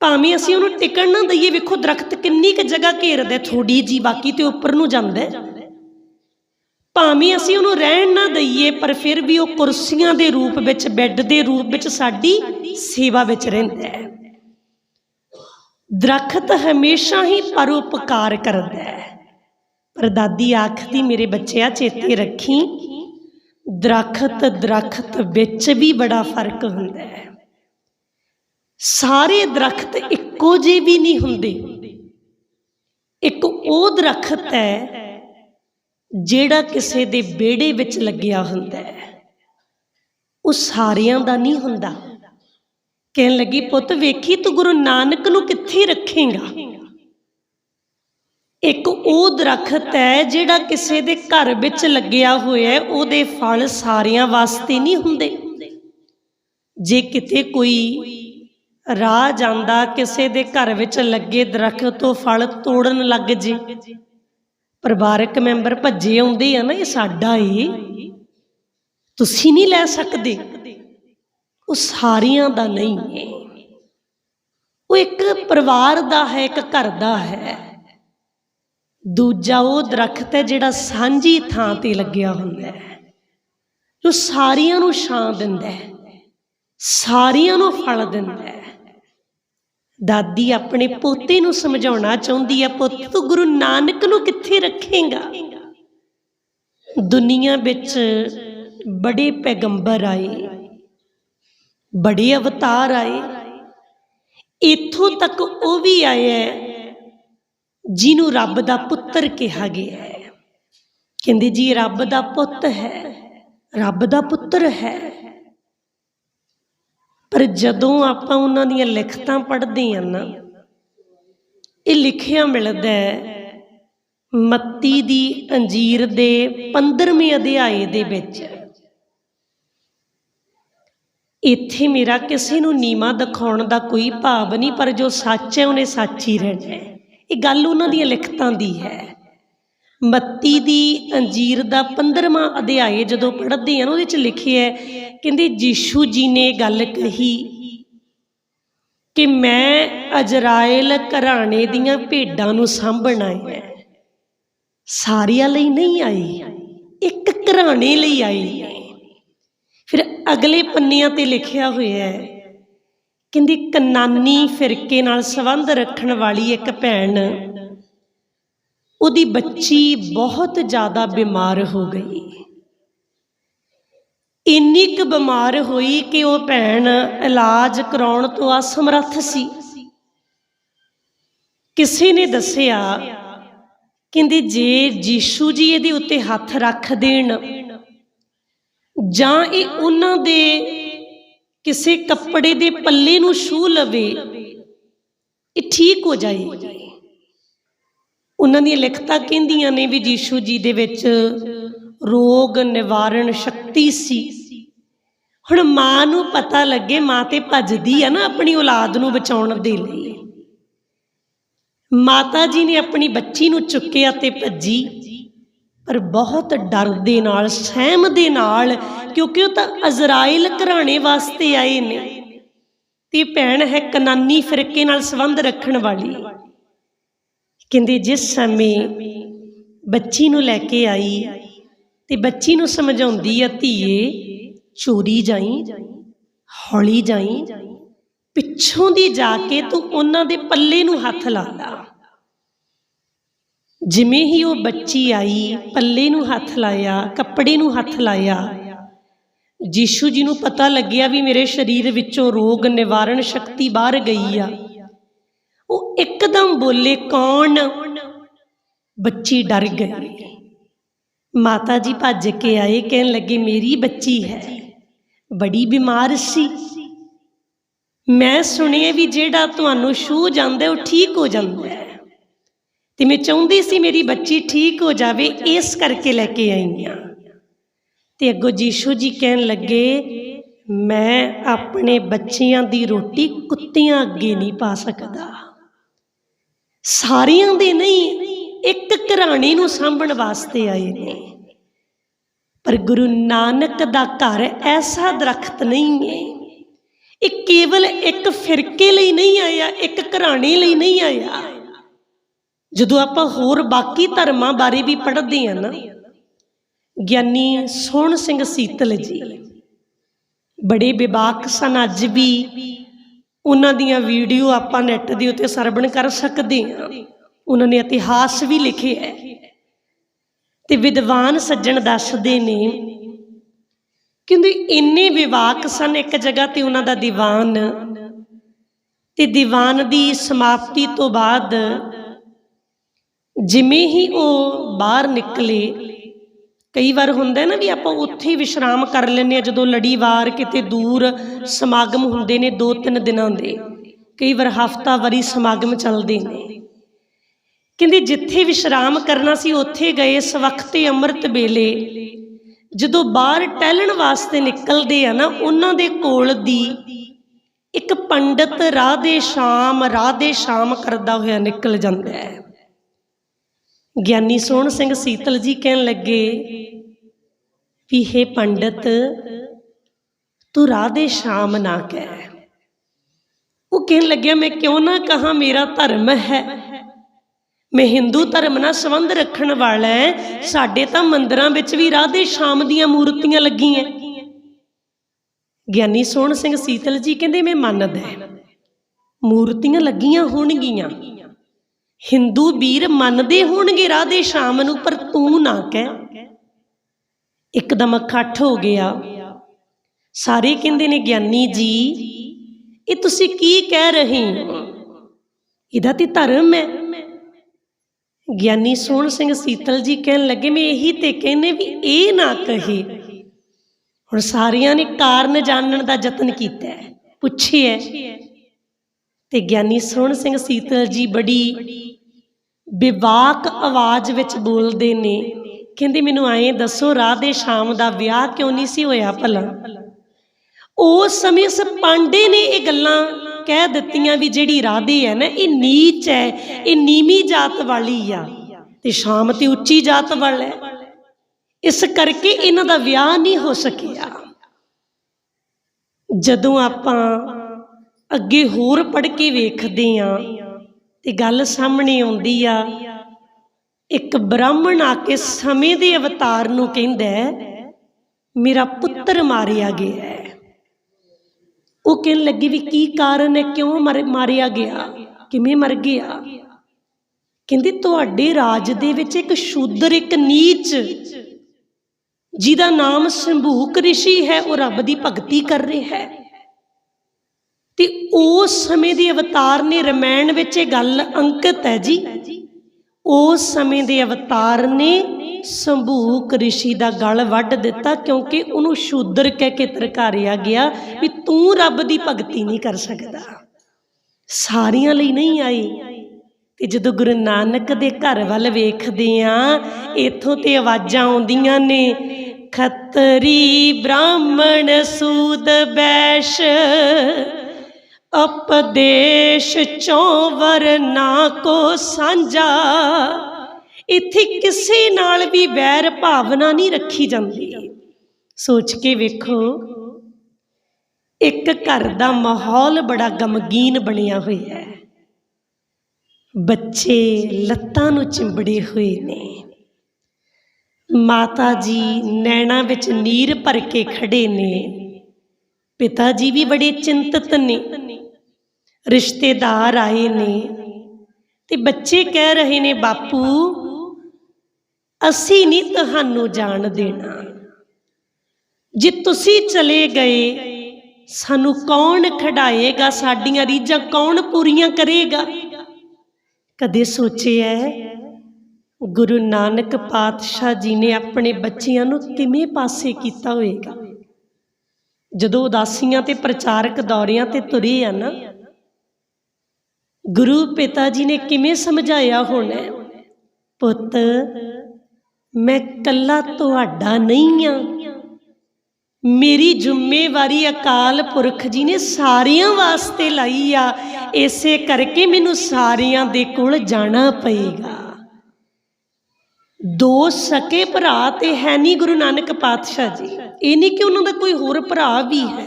ਭਾਵੇਂ ਅਸੀਂ ਉਹਨੂੰ ਟਿਕਣ ਨਾ ਦਈਏ, ਵੇਖੋ ਦਰਖਤ ਕਿੰਨੀ ਕੁ ਜਗ੍ਹਾ ਘੇਰਦਾ ਥੋੜੀ ਜੀ ਬਾਕੀ ਤੇ ਉੱਪਰ ਨੂੰ ਜਾਂਦਾ ਹੈ। ਭਾਵੇਂ ਅਸੀਂ ਉਹਨੂੰ ਰਹਿਣ ਨਾ ਦਈਏ, ਪਰ ਫਿਰ ਵੀ ਉਹ ਕੁਰਸੀਆਂ ਦੇ ਰੂਪ ਵਿੱਚ, ਬੈੱਡ ਦੇ ਰੂਪ ਵਿੱਚ ਸਾਡੀ ਸੇਵਾ ਵਿੱਚ ਰਹਿੰਦਾ ਹੈ। ਦਰਖਤ ਹਮੇਸ਼ਾ ਹੀ ਪਰਉਪਕਾਰ ਕਰਦਾ ਹੈ। ਪਰ ਦਾਦੀ ਆਖਦੀ ਮੇਰੇ ਬੱਚਿਆ, ਚੇਤੇ ਰੱਖੀ, ਦਰਖਤ ਦਰਖਤ ਵਿੱਚ ਵੀ ਬੜਾ ਫ਼ਰਕ ਹੁੰਦਾ ਹੈ। ਸਾਰੇ ਦਰਖਤ ਇੱਕੋ ਜਿਹੇ ਵੀ ਨਹੀਂ ਹੁੰਦੇ। ਇੱਕ ਉਹ ਦਰਖਤ ਹੈ ਜਿਹੜਾ ਕਿਸੇ ਦੇ ਵਿਹੜੇ ਵਿੱਚ ਲੱਗਿਆ ਹੁੰਦਾ ਹੈ, ਉਹ ਸਾਰਿਆਂ ਦਾ ਨਹੀਂ ਹੁੰਦਾ। ਕਹਿਣ ਲੱਗੀ, ਪੁੱਤ, ਵੇਖੀ ਤੂੰ ਗੁਰੂ ਨਾਨਕ ਨੂੰ ਕਿੱਥੇ ਰੱਖੇਗਾ? ਇੱਕ ਉਹ ਦਰਖਤ ਹੈ ਜਿਹੜਾ ਕਿਸੇ ਦੇ ਘਰ ਵਿੱਚ ਲੱਗਿਆ ਹੋਇਆ ਉਹਦੇ ਫਲ ਸਾਰਿਆਂ ਵਾਸਤੇ ਨਹੀਂ ਹੁੰਦੇ। ਜੇ ਕਿਤੇ ਕੋਈ ਰਾਹ ਜਾਂਦਾ, ਕਿਸੇ ਦੇ ਘਰ ਵਿੱਚ ਲੱਗੇ ਦਰਖਤ ਤੋਂ ਫਲ ਤੋੜਨ ਲੱਗ ਜੇ। ਪਰਿਵਾਰਕ ਮੈਂਬਰ ਭੱਜੇ ਆਉਂਦੇ ਆ ਨਾ, ਇਹ ਸਾਡਾ ਏ। ਤੁਸੀਂ ਨਹੀਂ ਲੈ ਸਕਦੇ। ਉਹ ਸਾਰਿਆਂ ਦਾ ਨਹੀਂ ਹੈ ਉਹ ਇੱਕ ਪਰਿਵਾਰ ਦਾ ਹੈ, ਇੱਕ ਘਰ ਦਾ ਹੈ। ਦੂਜਾ ਉਹ ਦਰਖਤ ਹੈ ਜਿਹੜਾ ਸਾਂਝੀ ਥਾਂ ਤੇ ਲੱਗਿਆ ਹੁੰਦਾ ਹੈ। ਜੋ ਸਾਰਿਆਂ ਨੂੰ ਛਾਂ ਦਿੰਦਾ ਹੈ। ਸਾਰਿਆਂ ਨੂੰ ਫਲ ਦਿੰਦਾ ਹੈ। ਦਾਦੀ ਆਪਣੇ ਪੋਤੇ ਨੂੰ ਸਮਝਾਉਣਾ ਚਾਹੁੰਦੀ ਹੈ ਪੁੱਤ, ਤੂੰ ਗੁਰੂ ਨਾਨਕ ਨੂੰ ਕਿੱਥੇ ਰੱਖੇਗਾ? ਦੁਨੀਆ ਵਿੱਚ ਬੜੇ ਪੈਗੰਬਰ ਆਏ, ਬੜੇ ਅਵਤਾਰ ਆਏ। ਇੱਥੋਂ ਤੱਕ ਉਹ ਵੀ ਆਇਆ ਜਿਹਨੂੰ ਰੱਬ ਦਾ ਪੁੱਤਰ ਕਿਹਾ ਗਿਆ ਹੈ ਕਹਿੰਦੇ ਜੀ, ਰੱਬ ਦਾ ਪੁੱਤ ਹੈ, ਰੱਬ ਦਾ ਪੁੱਤਰ ਹੈ। ਪਰ ਜਦੋਂ ਆਪਾਂ ਉਹਨਾਂ ਦੀਆਂ ਲਿਖਤਾਂ ਪੜ੍ਹਦੇ ਹਾਂ ਨਾ, ਇਹ ਲਿਖਿਆ ਮਿਲਦਾ ਹੈ, ਮੱਤੀ ਦੀ ਅੰਜੀਰ ਦੇ 15ਵੇਂ ਅਧਿਆਏ ਦੇ ਵਿੱਚ। ਇੱਥੇ ਮੇਰਾ ਕਿਸੇ ਨੂੰ ਨੀਮਾ ਦਿਖਾਉਣ ਦਾ ਕੋਈ ਭਾਵ ਨਹੀਂ, ਪਰ ਜੋ ਸੱਚ ਹੈ, ਉਹਨੇ ਸੱਚ ਹੀ ਰਹਿਣਾ ਹੈ। ਇਹ ਗੱਲ ਉਹਨਾਂ ਦੀਆਂ ਲਿਖਤਾਂ ਦੀ ਹੈ। ਮੱਤੀ ਦੀ ਅੰਜੀਰ ਦਾ 15ਵਾਂ ਅਧਿਆਏ ਜਦੋਂ ਪੜ੍ਹਦੇ ਆ ਨਾ, ਉਹਦੇ ਚ ਲਿਖਿਆ ਹੈ ਕਹਿੰਦੇ ਯੀਸ਼ੂ ਜੀ ਨੇ ਗੱਲ ਕਹੀ ਕਿ ਮੈਂ ਅਜਰਾਇਲ ਘਰਾਣੇ ਦੀਆਂ ਭੇਡਾਂ ਨੂੰ ਸਾਂਭਣ ਆਇਆ ਹੈ। ਸਾਰਿਆਂ ਲਈ ਨਹੀਂ ਆਈ ਇੱਕ ਘਰਾਣੇ ਲਈ ਆਈ ਹੈ ਫਿਰ ਅਗਲੇ ਪੰਨਿਆਂ ਤੇ ਲਿਖਿਆ ਹੋਇਆ ਹੈ, ਕਹਿੰਦੀ ਕਨਾਨੀ ਫਿਰਕੇ ਨਾਲ ਸੰਬੰਧ ਰੱਖਣ ਵਾਲੀ ਇੱਕ ਭੈਣ ਉਹਦੀ ਬੱਚੀ ਬਹੁਤ ਜ਼ਿਆਦਾ ਬਿਮਾਰ ਹੋ ਗਈ। ਇੰਨੀ ਕੁ ਬਿਮਾਰ ਹੋਈ ਕਿ ਉਹ ਭੈਣ ਇਲਾਜ ਕਰਾਉਣ ਤੋਂ ਅਸਮਰੱਥ ਸੀ। ਕਿਸੇ ਨੇ ਦੱਸਿਆ, ਕਹਿੰਦੇ ਜੇ ਜੀਸ਼ੂ ਜੀ ਇਹਦੇ ਉੱਤੇ ਹੱਥ ਰੱਖ ਦੇਣ, ਜਾਂ ਇਹ ਉਹਨਾਂ ਦੇ ਕਿਸੇ ਕੱਪੜੇ ਦੇ ਪੱਲੇ ਨੂੰ ਛੂ ਲਵੇ, ਇਹ ਠੀਕ ਹੋ ਜਾਏ। ਉਹਨਾਂ ਦੀਆਂ ਲਿਖਤਾਂ ਕਹਿੰਦੀਆਂ ਨੇ ਵੀ ਯੀਸ਼ੂ ਜੀ ਦੇ ਵਿੱਚ ਰੋਗ ਨਿਵਾਰਣ ਸ਼ਕਤੀ ਸੀ। ਹੁਣ ਮਾਂ ਨੂੰ ਪਤਾ ਲੱਗੇ, ਮਾਂ ਤੇ ਭੱਜਦੀ ਆ ਨਾ ਆਪਣੀ ਔਲਾਦ ਨੂੰ ਬਚਾਉਣ ਦੇ ਲਈ। ਮਾਤਾ ਜੀ ਨੇ ਆਪਣੀ ਬੱਚੀ ਨੂੰ ਚੁੱਕਿਆ ਤੇ ਭੱਜੀ, ਪਰ ਬਹੁਤ ਡਰ ਦੇ ਨਾਲ, ਸਹਿਮ ਦੇ ਨਾਲ, ਕਿਉਂਕਿ ਉਹ ਤਾਂ ਅਜ਼ਰਾਈਲ ਘਰਾਣੇ ਵਾਸਤੇ ਆਏ ਨੇ। ਤੇ ਭੈਣ ਹੈ ਕਨਾਨੀ ਫਿਰਕੇ ਨਾਲ ਸੰਬੰਧ ਰੱਖਣ ਵਾਲੀ। ਕਹਿੰਦੇ ਜਿਸ ਸਮੇਂ ਬੱਚੀ ਨੂੰ ਲੈ ਕੇ ਆਈ ਤੇ ਬੱਚੀ ਨੂੰ ਸਮਝਾਉਂਦੀ ਆ, ਧੀਏ, ਚੋਰੀ ਜਾਈ, ਹੌਲੀ ਜਾਈ, ਪਿੱਛੋਂ ਦੀ ਜਾ ਕੇ ਤੂੰ ਉਹਨਾਂ ਦੇ ਪੱਲੇ ਨੂੰ ਹੱਥ ਲਾ ਲਾ। ਜਿਵੇਂ ਹੀ ਉਹ ਬੱਚੀ ਆਈ, ਪੱਲੇ ਨੂੰ ਹੱਥ ਲਾਇਆ, ਕੱਪੜੇ ਨੂੰ ਹੱਥ ਲਾਇਆ, ਜੀਸ਼ੂ ਜੀ ਨੂੰ ਪਤਾ ਲੱਗਿਆ ਵੀ ਮੇਰੇ ਸਰੀਰ ਵਿੱਚੋਂ ਰੋਗ ਨਿਵਾਰਣ ਸ਼ਕਤੀ ਬਾਹਰ ਗਈ ਆ। ਉਹ ਇੱਕਦਮ ਬੋਲੇ, ਕੌਣ? ਬੱਚੀ ਡਰ ਗਈ। ਮਾਤਾ ਜੀ ਭੱਜ ਕੇ ਆਏ, ਕਹਿਣ ਲੱਗੇ, ਮੇਰੀ ਬੱਚੀ ਹੈ। ਬੜੀ ਬਿਮਾਰ ਸੀ। ਮੈਂ ਸੁਣਿਆ ਵੀ ਜਿਹੜਾ ਤੁਹਾਨੂੰ ਛੂ ਜਾਂਦਾ, ਉਹ ਠੀਕ ਹੋ ਜਾਂਦਾ ਹੈ। ਤੇ ਮੈਂ ਚਾਹੁੰਦੀ ਸੀ ਮੇਰੀ ਬੱਚੀ ਠੀਕ ਹੋ ਜਾਵੇ, ਇਸ ਕਰਕੇ ਲੈ ਕੇ ਆਈ ਹਾਂ। ਤੇ ਅੱਗੋਂ ਜੀਸ਼ੂ ਜੀ ਕਹਿਣ ਲੱਗੇ, ਮੈਂ ਆਪਣੇ ਬੱਚਿਆਂ ਦੀ ਰੋਟੀ ਕੁੱਤਿਆਂ ਅੱਗੇ ਨਹੀਂ ਪਾ ਸਕਦਾ। ਸਾਰਿਆਂ ਦੇ ਨਹੀਂ, ਇੱਕ ਘਰਾਣੇ ਨੂੰ ਸਾਂਭਣ ਵਾਸਤੇ ਆਏ ਨੇ। ਪਰ ਗੁਰੂ ਨਾਨਕ ਦਾ ਘਰ ਐਸਾ ਦਰਖਤ ਨਹੀਂ ਹੈ। ਇਹ ਕੇਵਲ ਇੱਕ ਫਿਰਕੇ ਲਈ ਨਹੀਂ ਆਇਆ, ਇੱਕ ਘਰਾਣੇ ਲਈ ਨਹੀਂ ਆਇਆ। ਜਦੋਂ ਆਪਾਂ ਹੋਰ ਬਾਕੀ ਧਰਮਾਂ ਬਾਰੇ ਵੀ ਪੜ੍ਹਦੇ ਹਾਂ ਨਾ, ਗਿਆਨੀ ਸੋਹਣ ਸਿੰਘ ਸੀਤਲ ਜੀ, ਬੜੇ ਵਿਵਾਕ ਸਨ ਅੱਜ ਵੀ ਉਹਨਾਂ ਦੀਆਂ ਵੀਡੀਓ ਆਪਾਂ ਨੈੱਟ ਦੇ ਉੱਤੇ ਸਰਵਣ ਕਰ ਸਕਦੇ ਹਾਂ। ਉਹਨਾਂ ਨੇ ਇਤਿਹਾਸ ਵੀ ਲਿਖਿਆ ਹੈ। ਤੇ ਵਿਦਵਾਨ ਸੱਜਣ ਦੱਸਦੇ ਨੇ ਕਿਉਂਕਿ ਇੰਨੇ ਵਿਵਾਕ ਸਨ ਇੱਕ ਜਗ੍ਹਾ ਤੇ ਉਹਨਾਂ ਦਾ ਦੀਵਾਨ ਤੇ ਦੀਵਾਨ ਦੀ ਸਮਾਪਤੀ ਤੋਂ ਬਾਅਦ ਜਿਵੇਂ ਹੀ ਉਹ ਬਾਹਰ ਨਿਕਲੇ ਕਈ ਵਾਰ ਹੁੰਦਾ ਨਾ ਵੀ ਆਪਾਂ ਉੱਥੇ ਹੀ ਵਿਸ਼ਰਾਮ ਕਰ ਲੈਂਦੇ ਆ ਜਦੋਂ ਲੜੀਵਾਰ ਕਿਤੇ ਦੂਰ ਸਮਾਗਮ ਹੁੰਦੇ ਨੇ, ਦੋ ਤਿੰਨ ਦਿਨਾਂ ਦੇ। ਕਈ ਵਾਰ ਹਫਤਾ ਵਾਰੀ ਸਮਾਗਮ ਚੱਲਦੇ ਨੇ। ਕਹਿੰਦੇ ਜਿੱਥੇ ਵਿਸ਼ਰਾਮ ਕਰਨਾ ਸੀ, ਉੱਥੇ ਗਏ ਇਸ ਅੰਮ੍ਰਿਤ ਵੇਲੇ। ਜਦੋਂ ਬਾਹਰ ਟਹਿਲਣ ਵਾਸਤੇ ਨਿਕਲਦੇ ਆ ਨਾ, ਉਹਨਾਂ ਦੇ ਕੋਲ ਦੀ ਇੱਕ ਪੰਡਤ ਰਾਧੇ ਸ਼ਾਮ ਰਾਧੇ ਸ਼ਾਮ ਕਰਦਾ ਹੋਇਆ ਨਿਕਲ ਜਾਂਦਾ ਹੈ। ਗਿਆਨੀ ਸੋਹਣ ਸਿੰਘ ਸੀਤਲ ਜੀ ਕਹਿਣ ਲੱਗੇ ਵੀ हे ਪੰਡਤ, ਤੂੰ ਰਾਧੇ ਸ਼ਾਮ ਨਾ ਕਹਿ। ਉਹ ਕਹਿਣ ਲੱਗਿਆ, ਮੈਂ ਕਿਉਂ ਨਾ ਕਹਾ ਮੇਰਾ ਧਰਮ ਹੈ? ਮੈਂ ਹਿੰਦੂ ਧਰਮ ਨਾਲ ਸੰਬੰਧ ਰੱਖਣ ਵਾਲਾ ਹੈ ਸਾਡੇ ਤਾਂ ਮੰਦਰਾਂ ਵਿੱਚ ਵੀ ਰਾਧੇ ਸ਼ਾਮ ਦੀਆਂ ਮੂਰਤੀਆਂ ਲੱਗੀਆਂ। ਗਿਆਨੀ ਸੋਹਣ ਸਿੰਘ ਸੀਤਲ ਜੀ ਕਹਿੰਦੇ, ਮੈਂ ਮੰਨਦਾ ਮੂਰਤੀਆਂ ਲੱਗੀਆਂ ਹੋਣਗੀਆਂ। ਹਿੰਦੂ ਵੀਰ ਮੰਨਦੇ ਹੋਣਗੇ ਰਾਧੇ ਸ਼ਾਮ ਨੂੰ, ਪਰ ਤੂੰ ਨਾ ਕਹਿ। ਇੱਕਦਮ ਇਕੱਠ ਹੋ ਗਿਆ। ਸਾਰੇ ਕਹਿੰਦੇ ਨੇ, ਗਿਆਨੀ ਜੀ, ਇਹ ਤੁਸੀਂ ਕੀ ਕਹਿ ਰਹੇ ਹੋ? ਇਹਦਾ ਤੇ ਧਰਮ ਹੈ। ਗਿਆਨੀ ਸੋਹਣ ਸਿੰਘ ਸੀਤਲ ਜੀ ਕਹਿਣ ਲੱਗੇ, ਮੈਂ ਇਹੀ ਤੇ ਕਹਿੰਨੇ ਵੀ ਇਹ ਨਾ ਕਹੇ। ਹੁਣ ਸਾਰਿਆਂ ਨੇ ਕਾਰਨ ਜਾਣਨ ਦਾ ਯਤਨ ਕੀਤਾ ਹੈ। ਪੁੱਛਿਆ ਤੇ ਗਿਆਨੀ ਸੋਹਣ ਸਿੰਘ ਸੀਤਲ ਜੀ ਬੜੀ ਵਿਵਾਕ ਆਵਾਜ਼ ਵਿੱਚ ਬੋਲਦੇ ਨੇ। ਕਹਿੰਦੇ, ਮੈਨੂੰ ਐਂ ਦੱਸੋ ਰਾਧੇ ਸ਼ਾਮ ਦਾ ਵਿਆਹ ਕਿਉਂ ਨਹੀਂ ਸੀ ਹੋਇਆ ਭਲਾ? ਉਸ ਸਮੇਂ ਉਸ ਪਾਂਡੇ ਨੇ ਇਹ ਗੱਲਾਂ ਕਹਿ ਦਿੱਤੀਆਂ ਵੀ ਜਿਹੜੀ ਰਾਧੇ ਹੈ ਨਾ, ਇਹ ਨੀਚ ਹੈ, ਇਹ ਨੀਵੀਂ ਜਾਤ ਵਾਲੀ ਆ। ਤੇ ਸ਼ਾਮ ਤੇ ਉੱਚੀ ਜਾਤ ਵਾਲਾ ਹੈ। ਇਸ ਕਰਕੇ ਇਹਨਾਂ ਦਾ ਵਿਆਹ ਨਹੀਂ ਹੋ ਸਕਿਆ। ਜਦੋਂ ਆਪਾਂ ਅੱਗੇ ਹੋਰ ਪੜ੍ਹ ਕੇ ਵੇਖਦੇ ਆਂ ਤੇ ਗੱਲ ਸਾਹਮਣੇ ਆਉਂਦੀ ਆ। ਇੱਕ ਬ੍ਰਾਹਮਣ ਆ ਕੇ ਸਮੇਂ ਦੇ ਅਵਤਾਰ ਨੂੰ ਕਹਿੰਦਾ ਮੇਰਾ ਪੁੱਤਰ ਮਾਰਿਆ ਗਿਆ ਹੈ। ਉਹ ਕਹਿਣ ਲੱਗੀ ਵੀ ਕੀ ਕਾਰਨ ਹੈ, ਕਿਉਂ ਮਰ- ਮਾਰਿਆ ਗਿਆ, ਕਿਵੇਂ ਮਰ ਗਿਆ? ਕਹਿੰਦੇ, ਤੁਹਾਡੇ ਰਾਜ ਦੇ ਵਿੱਚ ਇੱਕ ਸ਼ੂਦਰ, ਇੱਕ ਨੀਚ, ਜਿਹਦਾ ਨਾਮ ਸੰਭੂਕ ਰਿਸ਼ੀ ਹੈ, ਉਹ ਰੱਬ ਦੀ ਭਗਤੀ ਕਰ ਰਿਹਾ ਹੈ। ਤੇ ਉਸ ਸਮੇਂ ਦੇ ਅਵਤਾਰ ਨੇ ਰਮਾਇਣ ਵਿੱਚ ਇਹ ਗੱਲ ਅੰਕਿਤ ਹੈ ਜੀ। ਉਸ ਸਮੇਂ ਦੇ ਅਵਤਾਰ ਨੇ ਸੰਭੂਕ ਰਿਸ਼ੀ ਦਾ ਗਲ ਵੱਢ ਦਿੱਤਾ ਕਿਉਂਕਿ ਉਹਨੂੰ ਸ਼ੂਦਰ ਕਹਿ ਕੇ ਤਰਕਾਰਿਆ ਗਿਆ ਵੀ ਤੂੰ ਰੱਬ ਦੀ ਭਗਤੀ ਨਹੀਂ ਕਰ ਸਕਦਾ। ਸਾਰਿਆਂ ਲਈ ਨਹੀਂ ਆਈ। ਤੇ ਜਦੋਂ ਗੁਰੂ ਨਾਨਕ ਦੇ ਘਰ ਵੱਲ ਵੇਖਦੇ ਆ ਇੱਥੋਂ ਤੇ ਆਵਾਜ਼ਾਂ ਆਉਂਦੀਆਂ ਨੇ, ਖੱਤਰੀ ਬ੍ਰਾਹਮਣ ਸੂਦ ਬੈਸ਼। ਅਪਦੇਸ਼ ਚੋਂ ਵਰਨਾ ਕੋ ਸਾਂਝਾ। ਇੱਥੇ ਕਿਸੇ ਨਾਲ ਵੀ ਵੈਰ ਭਾਵਨਾ ਨਹੀਂ ਰੱਖੀ ਜਾਂਦੀ। ਸੋਚ ਕੇ ਵੇਖੋ, ਇੱਕ ਘਰ ਦਾ ਮਾਹੌਲ ਬੜਾ ਗਮਗੀਨ ਬਣਿਆ ਹੋਇਆ ਹੈ। ਬੱਚੇ ਲੱਤਾਂ ਨੂੰ ਚਿੰਬੜੇ ਹੋਏ ਨੇ। ਮਾਤਾ ਜੀ ਨੈਣਾ ਵਿੱਚ ਨੀਰ ਭਰ ਕੇ ਖੜੇ ਨੇ। ਪਿਤਾ ਜੀ ਵੀ ਬੜੇ ਚਿੰਤਤ ਨੇ। ਰਿਸ਼ਤੇਦਾਰ ਆਏ ਨੇ ਤੇ ਬੱਚੇ ਕਹਿ ਰਹੇ ਨੇ, ਬਾਪੂ, ਅਸੀਂ ਨਹੀਂ ਤੁਹਾਨੂੰ ਜਾਣ ਦੇਣਾ। ਜੇ ਤੁਸੀਂ ਚਲੇ ਗਏ, ਸਾਨੂੰ ਕੌਣ ਖੜਾਏਗਾ? ਸਾਡੀਆਂ ਰੀਝਾਂ ਕੌਣ ਪੂਰੀਆਂ ਕਰੇਗਾ? ਕਦੇ ਸੋਚਿਆ ਹੈ, ਗੁਰੂ ਨਾਨਕ ਪਾਤਸ਼ਾਹ ਜੀ ਨੇ ਆਪਣੇ ਬੱਚਿਆਂ ਨੂੰ ਕਿਵੇਂ ਪਾਸੇ ਕੀਤਾ ਹੋਵੇਗਾ? ਜਦੋਂ ਉਦਾਸੀਆਂ ਤੇ ਪ੍ਰਚਾਰਕ ਦੌਰਿਆਂ ਤੇ ਤੁਰੇ ਆ ਨਾ ਗੁਰੂ ਪਿਤਾ ਜੀ ਨੇ ਕਿਵੇਂ ਸਮਝਾਇਆ ਹੋਣਾ? ਪੁੱਤ, ਮੈਂ ਕੱਲਾ ਤੁਹਾਡਾ ਨਹੀਂ ਆ। ਮੇਰੀ ਜ਼ਿੰਮੇਵਾਰੀ ਅਕਾਲ ਪੁਰਖ ਜੀ ਨੇ ਸਾਰਿਆਂ ਵਾਸਤੇ ਲਾਈ ਆ। ਇਸੇ ਕਰਕੇ ਮੈਨੂੰ ਸਾਰਿਆਂ ਦੇ ਕੋਲ ਜਾਣਾ ਪਏਗਾ। ਦੋ ਸਕੇ ਭਰਾ ਤੇ ਹੈ ਨਹੀਂ ਗੁਰੂ ਨਾਨਕ ਪਾਤਸ਼ਾਹ ਜੀ। ਇਹ ਨਹੀਂ ਕਿ ਉਹਨਾਂ ਦਾ ਕੋਈ ਹੋਰ ਭਰਾ ਵੀ ਹੈ।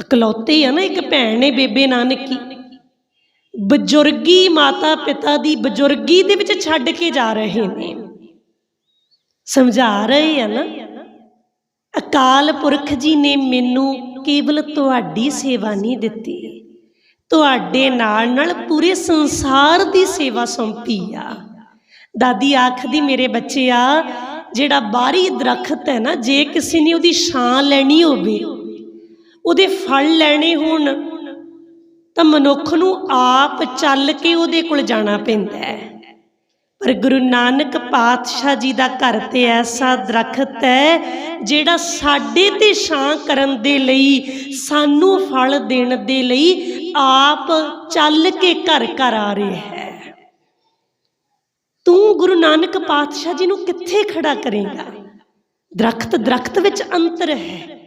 ਇਕਲੌਤੇ ਆ ਨਾ ਇੱਕ ਭੈਣ ਨੇ ਬੇਬੇ ਨਾਨਕੀ। ਬਜ਼ੁਰਗੀ ਮਾਤਾ ਪਿਤਾ ਦੀ ਬਜ਼ੁਰਗੀ ਦੇ ਵਿੱਚ ਛੱਡ ਕੇ ਜਾ ਰਹੇ ਨੇ। ਸਮਝਾ ਰਹੇ ਆ ਨਾ? ਅਕਾਲ ਪੁਰਖ ਜੀ ਨੇ ਮੈਨੂੰ ਕੇਵਲ ਤੁਹਾਡੀ ਸੇਵਾ ਨਹੀਂ ਦਿੱਤੀ। ਤੁਹਾਡੇ ਨਾਲ ਨਾਲ ਪੂਰੇ ਸੰਸਾਰ ਦੀ ਸੇਵਾ ਸੌਂਪੀ ਆ। ਦਾਦੀ ਆਖਦੀ, ਮੇਰੇ ਬੱਚੇ ਆ ਜਿਹੜਾ ਬਾਹਰੀ ਦਰਖਤ ਹੈ ਨਾ, ਜੇ ਕਿਸੇ ਨੇ ਉਹਦੀ ਛਾਂ ਲੈਣੀ ਹੋਵੇ, ਉਹਦੇ ਫਲ ਲੈਣੇ ਹੋਣ ਤਾਂ ਮਨੁੱਖ ਨੂੰ ਆਪ ਚੱਲ ਕੇ ਉਹਦੇ ਕੋਲ ਜਾਣਾ ਪੈਂਦਾ ਹੈ। ਪਰ ਗੁਰੂ ਨਾਨਕ ਪਾਤਸ਼ਾਹ ਜੀ ਦਾ ਘਰ ਤੇ ਐਸਾ ਦਰਖਤ ਹੈ, ਜਿਹੜਾ ਸਾਡੇ ਤੇ ਛਾਂ ਕਰਨ ਦੇ ਲਈ, ਸਾਨੂੰ ਫਲ ਦੇਣ ਦੇ ਲਈ ਆਪ ਚੱਲ ਕੇ ਘਰ ਘਰ ਆ ਰਿਹਾ ਹੈ। ਤੂੰ ਗੁਰੂ ਨਾਨਕ ਪਾਤਸ਼ਾਹ ਜੀ ਨੂੰ ਕਿੱਥੇ ਖੜਾ ਕਰੇਗਾ? ਦਰਖਤ ਦਰਖਤ ਵਿੱਚ ਅੰਤਰ ਹੈ।